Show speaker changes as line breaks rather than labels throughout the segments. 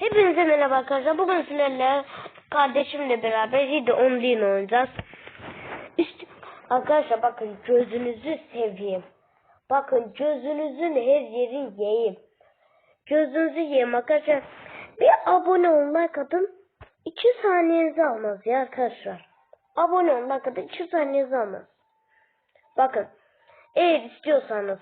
Hepinize merhaba arkadaşlar. Bugün sizlerle kardeşimle beraber Hidi Online oynayacağız. İşte arkadaşlar bakın gözünüzü seveyim. Bakın gözünüzün her yeri yiyeyim. Gözünüzü yiyeyim arkadaşlar. Bir abone ol like atın. 2 saniyenizi almaz ya arkadaşlar. Abone ol like atın 2 saniyenizi almaz. Bakın eğer istiyorsanız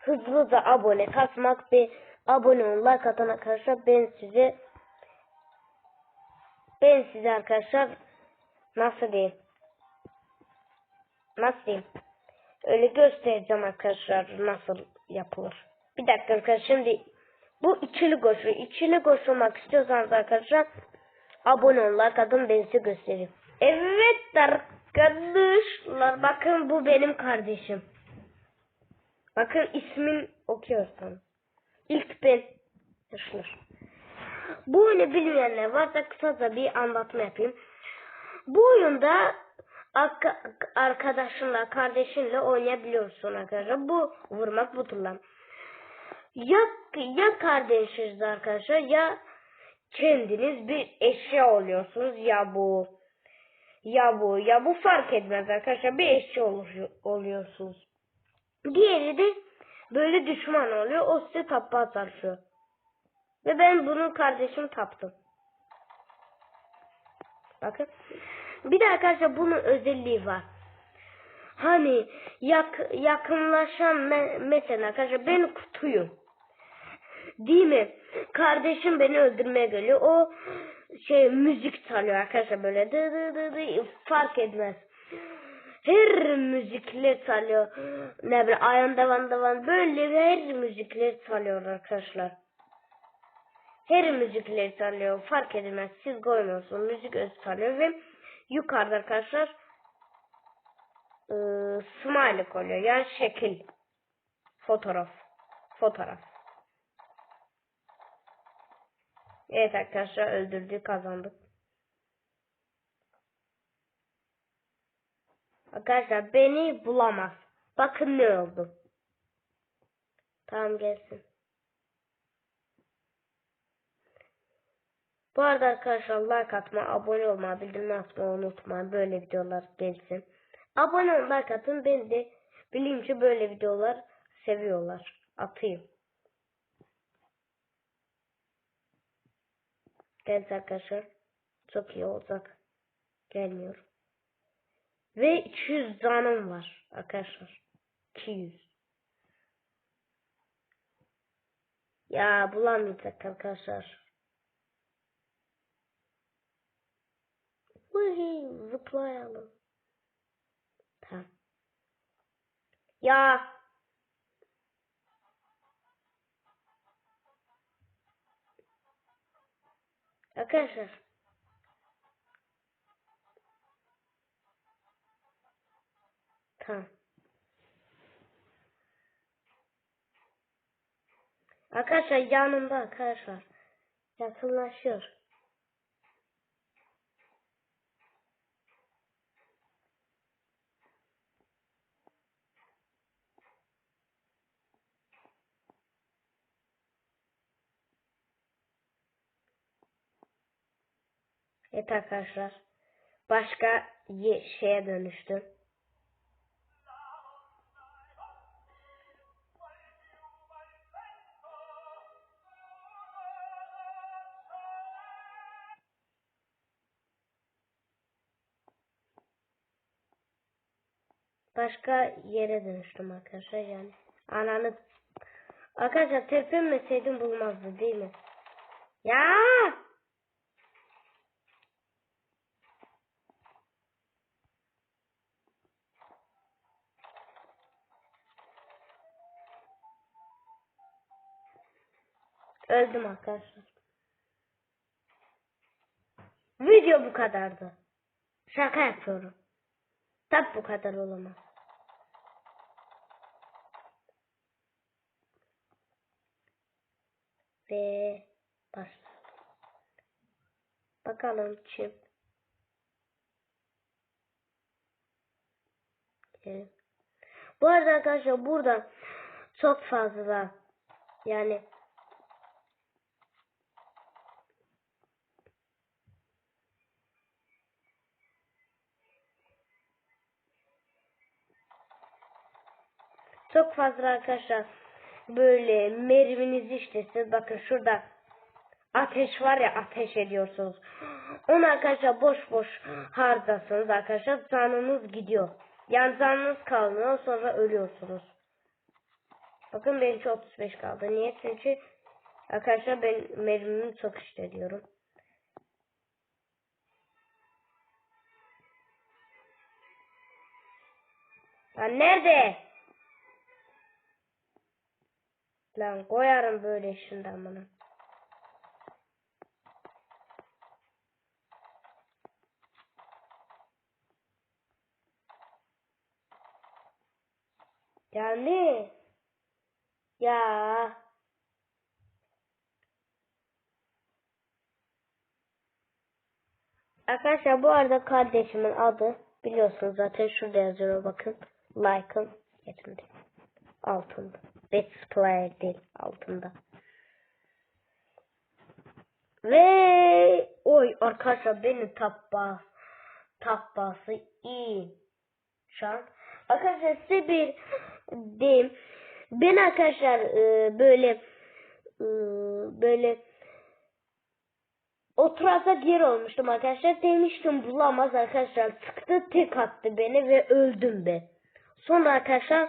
hızlı da abone kasmak bir abone olun like atan arkadaşlar. Ben size ben size arkadaşlar nasıl diyeyim? Nasıl diyeyim? Öyle göstereceğim arkadaşlar nasıl yapılır. Bir dakika arkadaşlar şimdi bu ikili koşu. İkili koşulmak istiyorsanız arkadaşlar abone olun like atın ben size göstereyim. Evet arkadaşlar bakın bu benim kardeşim. Bakın ismin okuyorsanız İlk ben. Bu oyunu bilmeyenler varsa kısaca bir anlatma yapayım. Bu oyunda arka- arkadaşınla, kardeşinle oynayabiliyorsun arkadaşlar. Bu vurmak bu turlan. Ya, ya kardeşiniz arkadaşlar ya kendiniz bir eşya oluyorsunuz ya bu ya bu ya bu fark etmez arkadaşlar bir eşya oluyor, oluyorsunuz. Diğeri de böyle düşman oluyor. O size tapma çalışıyor. Ve ben bunu kardeşim taptım. Bakın. Bir de arkadaşlar bunun özelliği var. Hani yak, yakınlaşan me, mesela arkadaşlar ben kutuyum. Değil mi? Kardeşim beni öldürmeye geliyor. O şey müzik çalıyor arkadaşlar böyle dı dı dı dı fark etmez her müzikler çalıyor. Ne bileyim ayan davan davan böyle her müzikler çalıyor arkadaşlar. Her müzikler çalıyor. Fark edilmez. Siz koymuyorsunuz. Müzik öz çalıyor ve yukarıda arkadaşlar ıı, smiley oluyor. Yani şekil. Fotoğraf. Fotoğraf. Evet arkadaşlar öldürdük kazandık. Arkadaşlar beni bulamaz. Bakın ne oldu. Tamam gelsin. Bu arada arkadaşlar like atma, abone olma, bildirim atmayı unutmayın. Böyle videolar gelsin. Abone ol, like atın. Ben de bileyim ki böyle videolar seviyorlar. Atayım. Evet arkadaşlar. Çok iyi olacak. Gelmiyorum. Ve 200 canım var arkadaşlar. 200. Ya bulamayacak arkadaşlar. Vıhi zıplayalım. Tamam. Ya. Arkadaşlar. Tamam. Arkadaşlar yanımda arkadaşlar. Yakınlaşıyor. Evet arkadaşlar. Başka ye- şeye dönüştüm. Başka yere dönüştüm arkadaşlar yani. Ananı Arkadaşlar tepinmeseydim bulmazdı değil mi? Ya! Öldüm arkadaşlar. Video bu kadardı. Şaka yapıyorum. Tabi bu kadar olamaz. Ve başla. Bakalım kim? Evet. Bu arada arkadaşlar burada çok fazla yani Çok fazla arkadaşlar böyle merminizi işte siz bakın şurada ateş var ya ateş ediyorsunuz. Onu arkadaşlar boş boş harcasınız arkadaşlar canınız gidiyor. Yani canınız kalmıyor sonra ölüyorsunuz. Bakın benimki 35 kaldı. Niye? Çünkü arkadaşlar ben mermimi çok işletiyorum. Lan nerede? Lan koyarım böyle şundan bunu. Yani ya Arkadaşlar bu arada kardeşimin adı biliyorsunuz zaten şurada yazıyor bakın. Like'ın yetimde. Altında. Best player değil altında. Ve oy arkadaşlar benim tabbas tabbası iyi. Şu an. Arkadaşlar size bir diyeyim. Ben arkadaşlar e, böyle e, böyle oturacak yer olmuştum arkadaşlar. Demiştim bulamaz arkadaşlar. Çıktı tek attı beni ve öldüm ben. Sonra arkadaşlar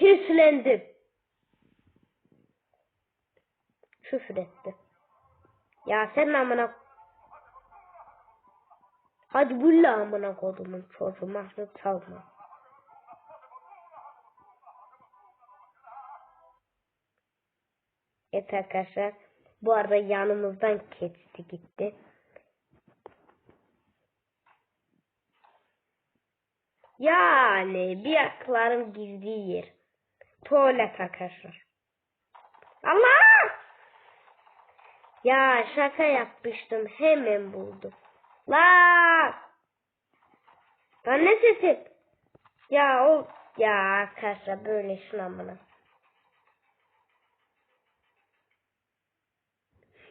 hislendim. Küfür etti. Ya sen amına Hadi bulla amına kodumun çocuğu Mahmut çalma. Evet arkadaşlar. Bu arada yanımızdan keçti gitti. Yani bir ayaklarım gizli yer. Tuvalet arkadaşlar. Allah! Ya şaka yapmıştım. Hemen buldum. La! Lan ne sesi? Ya o ya arkadaşlar böyle şuna bana.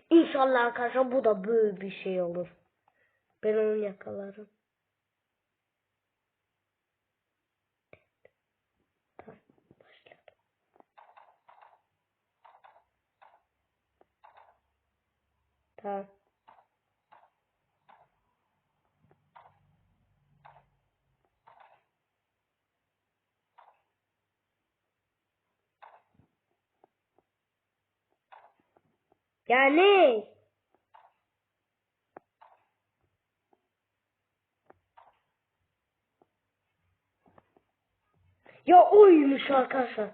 İnşallah arkadaşlar bu da böyle bir şey olur. Ben onu yakalarım. Tamam. Yani Ya oymuş arkadaşlar.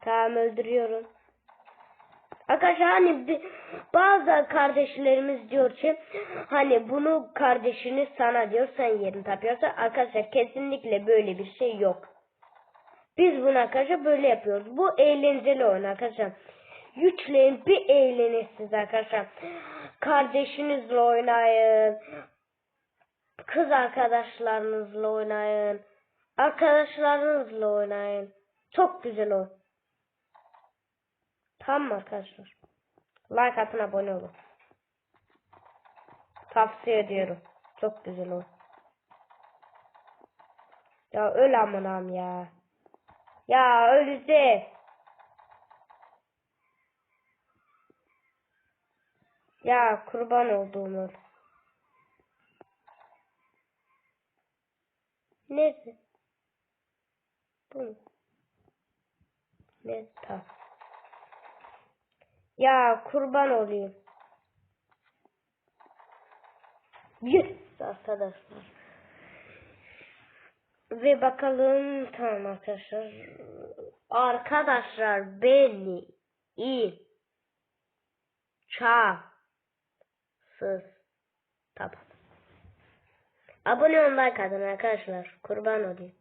Tamam öldürüyorum. Arkadaşlar hani bazı kardeşlerimiz diyor ki hani bunu kardeşini sana diyor sen yerini tapıyorsa arkadaşlar kesinlikle böyle bir şey yok. Biz bunu arkadaşlar böyle yapıyoruz. Bu eğlenceli oyun arkadaşlar. Yükleyin bir eğlenirsiniz arkadaşlar. Kardeşinizle oynayın. Kız arkadaşlarınızla oynayın. Arkadaşlarınızla oynayın. Çok güzel o. Tamam mı arkadaşlar? Like atın abone olun. Tavsiye ediyorum. Çok güzel o. Ya öl amanam ya. Ya öldü. Ya kurban olduğum Nerede? Bu mu? Ne ta? Ya kurban olayım. Yes arkadaşlar. Ve bakalım tamam arkadaşlar. Arkadaşlar beni iyi çağsız tamam. Abone olmayı kadın arkadaşlar. Kurban olayım.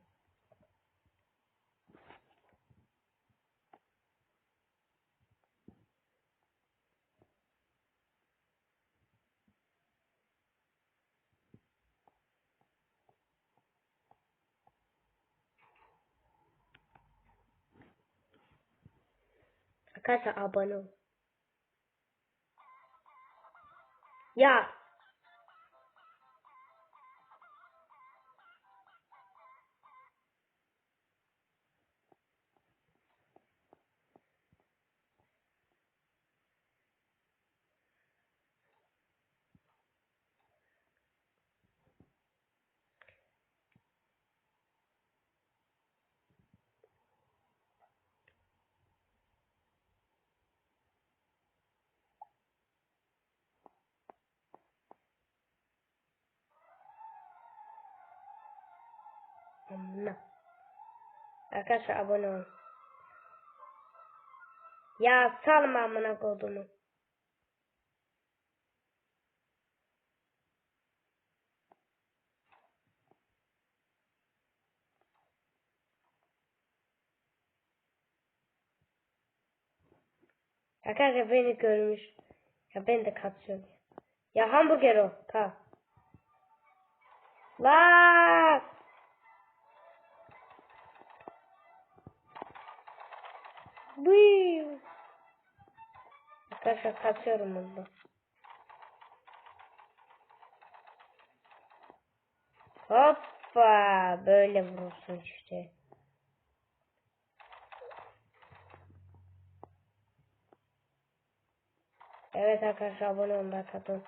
Arkadaşlar abone ol. Ya Amına. Arkadaşlar abone olun. Ya salma amına kodumu. Arkadaşlar beni görmüş. Ya ben de kaçıyorum. Ya hamburger o. Kal. Lan! Bıyıı. Arkadaşlar kaçıyorum burada. Hoppa böyle vurursun işte. Evet arkadaşlar abone olun. La.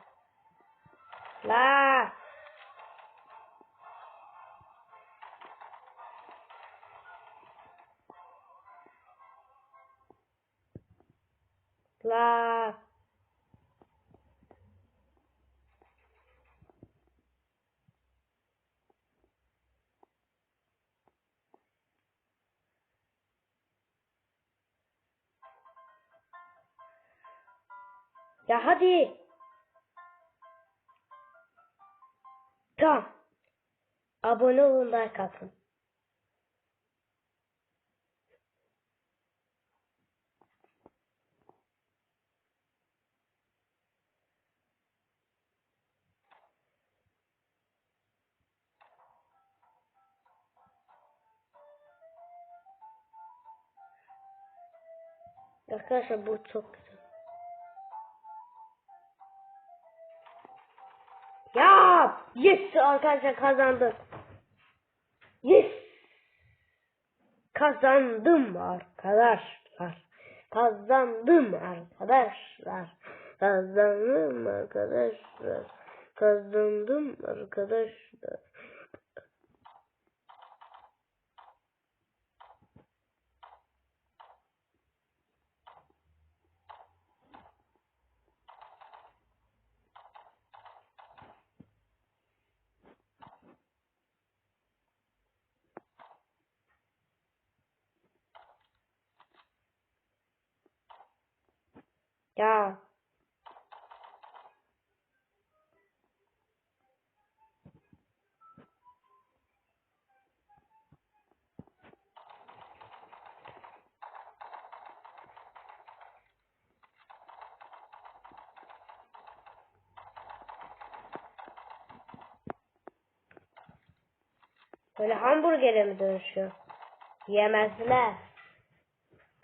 La. Ya hadi. Tamam. Abone olun like atın. Arkadaşlar bu çok güzel. Yes arkadaşlar kazandım. Yes. Kazandım arkadaşlar. Kazandım arkadaşlar. Kazandım arkadaşlar. Kazandım arkadaşlar. Ya Böyle hamburgere mi dönüşüyor? Yemezler.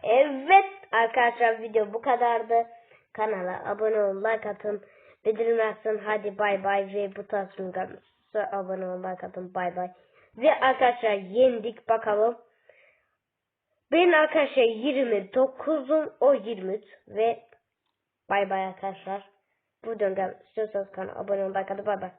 Evet arkadaşlar video bu kadardı. Kanala abone olun, like atın, bildirim açın. Hadi bay bay ve bu tarz abone olun, like atın. Bay bay. Ve arkadaşlar yendik bakalım. Ben arkadaşlar 29'um o 23 ve bay bay arkadaşlar. Bu videonun istiyorsanız kanala abone olun, like atın. Bay bay.